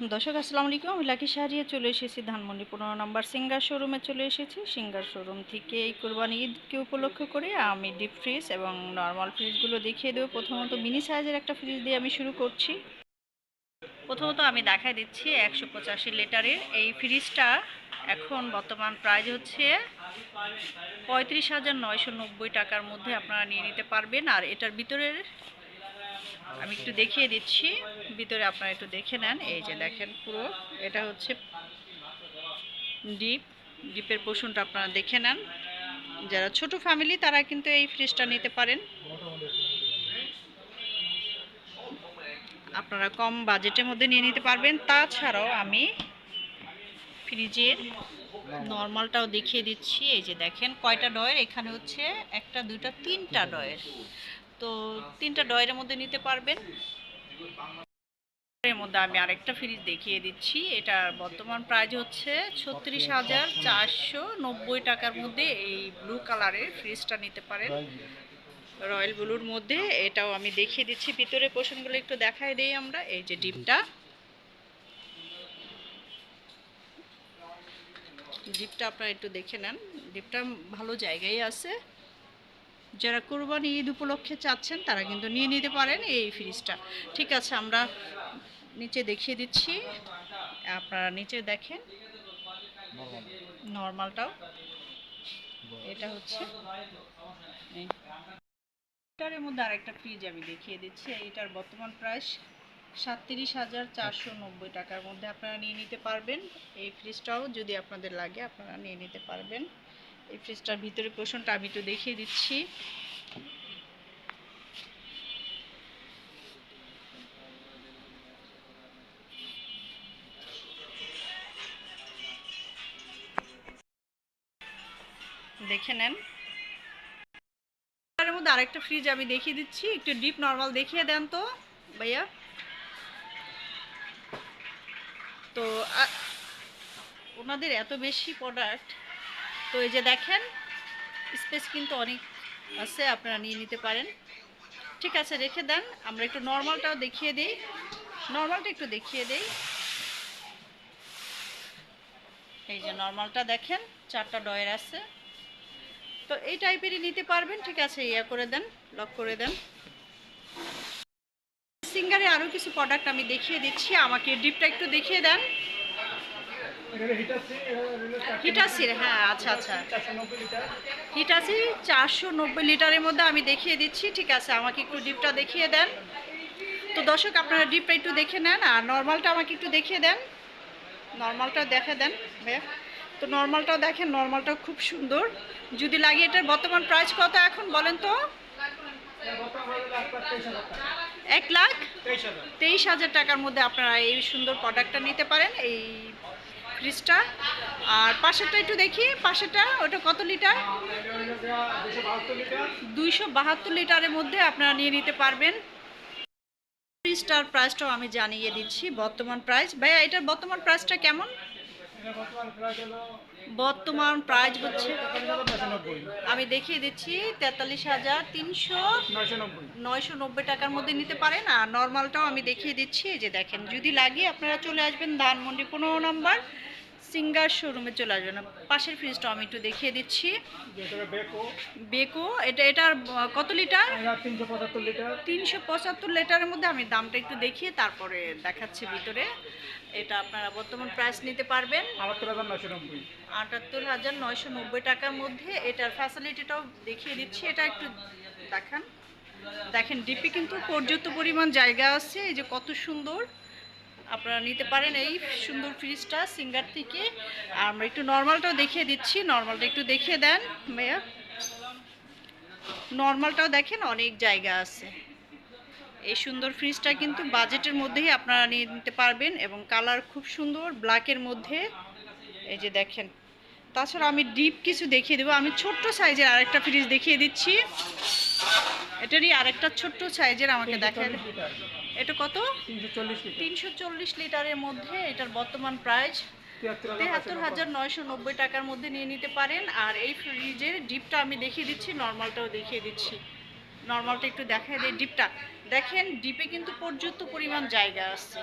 দর্শক, আসসালামু আলাইকুম। আমি লাকি শাহরিয়া চলে এসেছি ধানমন্ডি পনেরো নম্বর সিঙ্গার শোরুমে। চলে এসেছি সিঙ্গার শোরুম থেকে এই কোরবানি ঈদকে উপলক্ষ করে আমি ডিপ ফ্রিজ এবং নর্মাল ফ্রিজগুলো দেখিয়ে দেবো। প্রথমত মিনি সাইজের একটা ফ্রিজ দিয়ে আমি শুরু করছি। প্রথমত আমি দেখাই দিচ্ছি একশো পঁচাশি লিটারের। এই ফ্রিজটা এখন বর্তমান প্রাইস হচ্ছে পঁয়ত্রিশ হাজার নয়শো নব্বই টাকার মধ্যে আপনারা নিয়ে নিতে পারবেন। আর এটার ভিতরের আমি একটু দেখিয়ে দিচ্ছি। ভিতরে আপনারা একটু দেখে নেন। এই যে দেখেন পুরো। এটা হচ্ছে ডিপ। ডিপের পোষণটা আপনারা দেখে নেন। যারা ছোট ফ্যামিলি তারা কিন্তু এই ফ্রিজটা নিতে পারেন। আপনারা কম বাজেটের মধ্যে নিয়ে নিতে পারবেন। তাছাড়াও আমি ফ্রিজের নর্মালটাও দেখিয়ে দিচ্ছি। এই যে দেখেন, কয়টা ডয়ের? এখানে হচ্ছে একটা, দুইটা, তিনটা ডয়ের। তো তিনটা ডয়ের মধ্যে নিতে পারবেন। এর মধ্যে আমি আরেকটা ফ্রিজ দেখিয়ে দিচ্ছি। এটার বর্তমান প্রাইস হচ্ছে ছত্রিশ হাজার চারশো নব্বই টাকার মধ্যে এই ব্লু কালারের ফ্রিজটা নিতে পারেন। রয়্যাল ব্লুর মধ্যে এটাও আমি দেখিয়ে দিচ্ছি। ভিতরে পোষণগুলো একটু দেখাই দেই আমরা। এই যে ডিপটা। ডিপটা আপনারা একটু দেখে নেন। ডিপটা ভালো জায়গায় আছে। যারা কোরবানি ঈদ উপলক্ষে চাচ্ছেন, তারা কিন্তু নিয়ে নিতে পারেন এই ফ্রিজটা। ঠিক আছে, আমরা নিচে দেখিয়ে দিচ্ছি। আপনারা নিচে দেখেন। নর্মালটাও। এটা হচ্ছে এটার মধ্যে আরেকটা ফ্রিজ আমি দেখিয়ে দিচ্ছি। এইটার বর্তমান প্রাইস সাতত্রিশ হাজার চারশো নব্বই টাকার মধ্যে আপনারা নিয়ে নিতে পারবেন। এই ফ্রিজটাও যদি আপনাদের লাগে, আপনারা নিয়ে নিতে পারবেন। এই ফ্রিজটার ভিতরে পোষণটা আমি একটু দেখিয়ে দিচ্ছি। দেখে নেন। এর মধ্যে আরেকটা ফ্রিজ আমি দেখিয়ে দিচ্ছি, একটু ডিপ নর্মাল দেখিয়ে দেন তো, ভাইয়া। তো ওনাদের এত বেশি প্রোডাক্ট তো এই যে দেখেন স্পেস কিন্তু অনেক আছে, আপনারা নিয়ে নিতে পারেন। ঠিক আছে, রেখে দেন, আমরা একটু নর্মালটাও দেখিয়ে দিই। নর্মালটা একটু দেখিয়ে দিই। এই যে নর্মালটা দেখেন, চারটা ডয়ের আছে। তো এই টাইপেরই নিতে পারবেন, ঠিক আছে, ইয়া করে দেন লক করে দেন। সিঙ্গারে আরও কিছু প্রোডাক্ট আমি দেখিয়ে দিচ্ছি, আমাকে ডিপটা একটু দেখিয়ে দেন। হিটাসির হ্যাঁ আচ্ছা আচ্ছা। হিটাসি চারশো নব্বই লিটারের মধ্যে আমি দেখিয়ে দিচ্ছি, ঠিক আছে, আমাকে একটু ডিপটা দেখিয়ে দেন। তো দর্শক, আপনারা ডিপটা একটু দেখে নেন, আর নর্মালটা আমাকে একটু দেখিয়ে দেন। নর্মালটা দেখে দেন, ভাইয়া। তো নর্মালটাও দেখেন, নর্মালটাও খুব সুন্দর। যদি লাগে, এটার বর্তমান প্রাইস কত এখন, বলেন তো? এক লাখ তেইশ হাজার। টাকার মধ্যে আপনারা এই সুন্দর প্রোডাক্টটা নিতে পারেন, এই ফ্রিজটা। আর পাশেরটা একটু দেখি, পাশেরটা, ওটা কত লিটার? দুইশো বাহাত্তর লিটারের মধ্যে আপনারা নিয়ে নিতে পারবেন। ফ্রিজটার প্রাইসটাও আমি জানিয়ে দিচ্ছি, বর্তমান প্রাইস ভাইয়া, এটার বর্তমান প্রাইসটা কেমন? বর্তমান প্রাইস হচ্ছে, আমি দেখিয়ে দিচ্ছি, তেতাল্লিশ হাজার তিনশো নয়শো নব্বই টাকার মধ্যে নিতে পারেন। আর নর্মালটাও আমি দেখিয়ে দিচ্ছি যে দেখেন, যদি লাগে আপনারা চলে আসবেন ধানমন্ডি, পনেরো নাম্বার। সিঙ্গার শোরুমে চলে আসবেন পাশের ফ্রিজটাও আমি একটু দেখিয়ে দিচ্ছি। বেকো। এটা এটার কত লিটার? তিনশো পঁচাত্তর লিটারের মধ্যে আমি দামটা একটু দেখিয়ে তারপরে দেখাচ্ছি ভিতরে। এটা আপনারা বর্তমান প্রাইস নিতে পারবেন। আটাত্তর হাজার নয়শো নব্বই। টাকার মধ্যে এটার ফ্যাসিলিটিটাও দেখিয়ে দিচ্ছি। এটা একটু দেখান। দেখেন ডিপি কিন্তু পর্যাপ্ত পরিমাণ জায়গা আছে। এই যে কত সুন্দর। আপনারা নিতে পারেন এই সুন্দর ফ্রিজটা সিঙ্গার থেকে। আর আমরা একটু নর্মালটাও দেখিয়ে দিচ্ছি। নর্মালটা একটু দেখিয়ে দেন, ভাইয়া। নর্মালটাও দেখেন, অনেক জায়গা আছে। এই সুন্দর ফ্রিজটা কিন্তু বাজেটের মধ্যেই আপনারা নিয়ে নিতে পারবেন এবং কালার খুব সুন্দর ব্ল্যাকের মধ্যে। এই যে দেখেন তাছাড়া আমি ডিপ কিছু দেখিয়ে দেবো। আমি ছোট্ট সাইজের আরেকটা ফ্রিজ দেখিয়ে দিচ্ছি। এটারই আরেকটা ছোট্ট সাইজের আমাকে দেখা এটা কত? তিনশো চল্লিশ লিটারের মধ্যে এটার বর্তমান প্রাইস তেহাত্তর হাজার নয়শো নব্বই টাকার মধ্যে নিয়ে নিতে পারেন। আর এই ফ্রিজের ডিপটা আমি দেখিয়ে দিচ্ছি নর্মালটাও দেখিয়ে দিচ্ছি। নর্মালটা একটু দেখাই দিই ডিপটা দেখেন ডিপে কিন্তু পর্যাপ্ত পরিমাণ জায়গা আছে।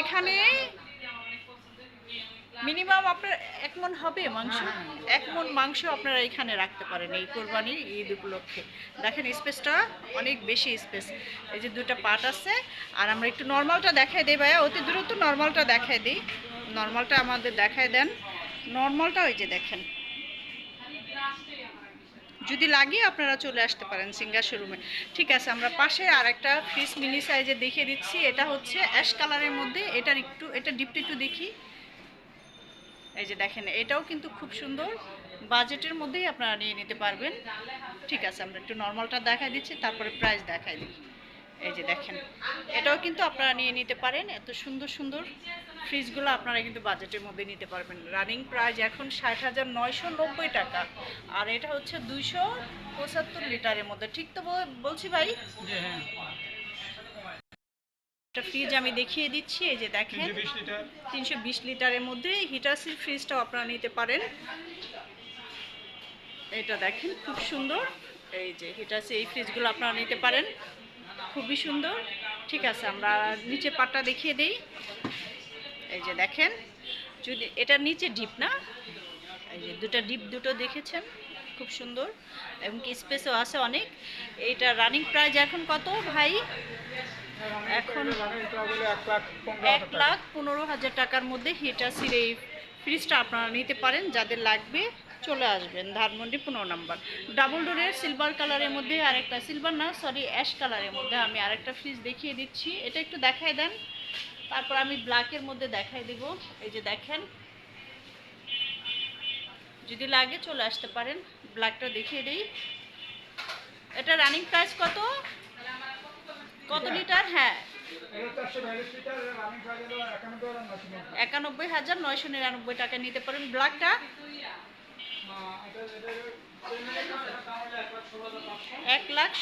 এখানে মিনিমাম আপনার এক মন হবে মাংস। এক মন মাংস আপনারা এখানে রাখতে পারেন এই কোরবানির ঈদ উপলক্ষে। দেখেন স্পেসটা অনেক বেশি স্পেস। এই যে দুটো পার্ট আছে, আর আমরা একটু নর্মালটা দেখাই দিই ভাইয়া, অতি দ্রুত নর্মালটা দেখাই দিই। নর্মালটা আমাদের দেখাই দেন। নর্মালটা ওই যে দেখেন। যদি লাগে আপনারা চলে আসতে পারেন সিঙ্গার শোরুমে। ঠিক আছে, আমরা পাশে আর একটা ফ্রিজ মিনি সাইজে দেখিয়ে দিচ্ছি। এটা হচ্ছে অ্যাশ কালারের মধ্যে। এটার একটু, এটা ডিপটা একটু দেখি। এই যে দেখেন, এটাও কিন্তু খুব সুন্দর। বাজেটের মধ্যেই আপনারা নিয়ে নিতে পারবেন। ঠিক আছে, আমরা একটু নর্মালটা দেখাই দিচ্ছি, তারপরে প্রাইস দেখাই দিই। এই যে দেখেন, এটাও কিন্তু আপনারা নিয়ে নিতে পারেন। এত সুন্দর সুন্দর ফ্রিজগুলো আপনারা কিন্তু বাজেটের মধ্যে নিতে পারবেন। রানিং প্রাইস এখন ষাট হাজার নয়শো টাকা। আর এটা হচ্ছে দুইশো পঁচাত্তর লিটারের মধ্যে। ঠিক তো বলছি ভাই? হ্যাঁ। একটা ফ্রিজ আমি দেখিয়ে দিচ্ছি এই যে দেখেন। তিনশো বিশ লিটারের মধ্যে হিটাসির ফ্রিজটাও আপনারা নিতে পারেন। এটা দেখেন খুব সুন্দর। এই যে হিটাসি এই ফ্রিজগুলো আপনারা নিতে পারেন। খুবই সুন্দর। ঠিক আছে আমরা নিচে পাটটা দেখিয়ে দিই। এই যে দেখেন যদি এটা নিচে ডিপ না? এই যে দুটো ডিপ দুটো দেখেছেন খুব সুন্দর। এবং কি স্পেসও আছে অনেক। এইটা রানিং প্রাইস এখন কত ভাই? এখন এক লাখ পনেরো হাজার টাকার মধ্যে হিটাসির এই ফ্রিজটা আপনারা নিতে পারেন, যাদের লাগবে চলে আসবেন। ধানমন্ডি পনেরো নাম্বার। ডাবল ডোরের সিলভার কালারের মধ্যে আরেকটা, সিলভার না, সরি, অ্যাশ কালারের মধ্যে আমি আরেকটা ফ্রিজ দেখিয়ে দিচ্ছি। এটা একটু দেখায় দেন। তারপর আমি ব্ল্যাকের মধ্যে দেখাই দেব। এই যে দেখেন। যদি লাগে চলে আসতে পারেন। ব্ল্যাকটা দেখিয়ে দিই। এটা রানিং প্রাইস কত? কত লিটার? হ্যাঁ। একানব্বই হাজার নয়শো নিরানব্বই টাকা নিতে পারেন ব্ল্যাকটা। এক লাখ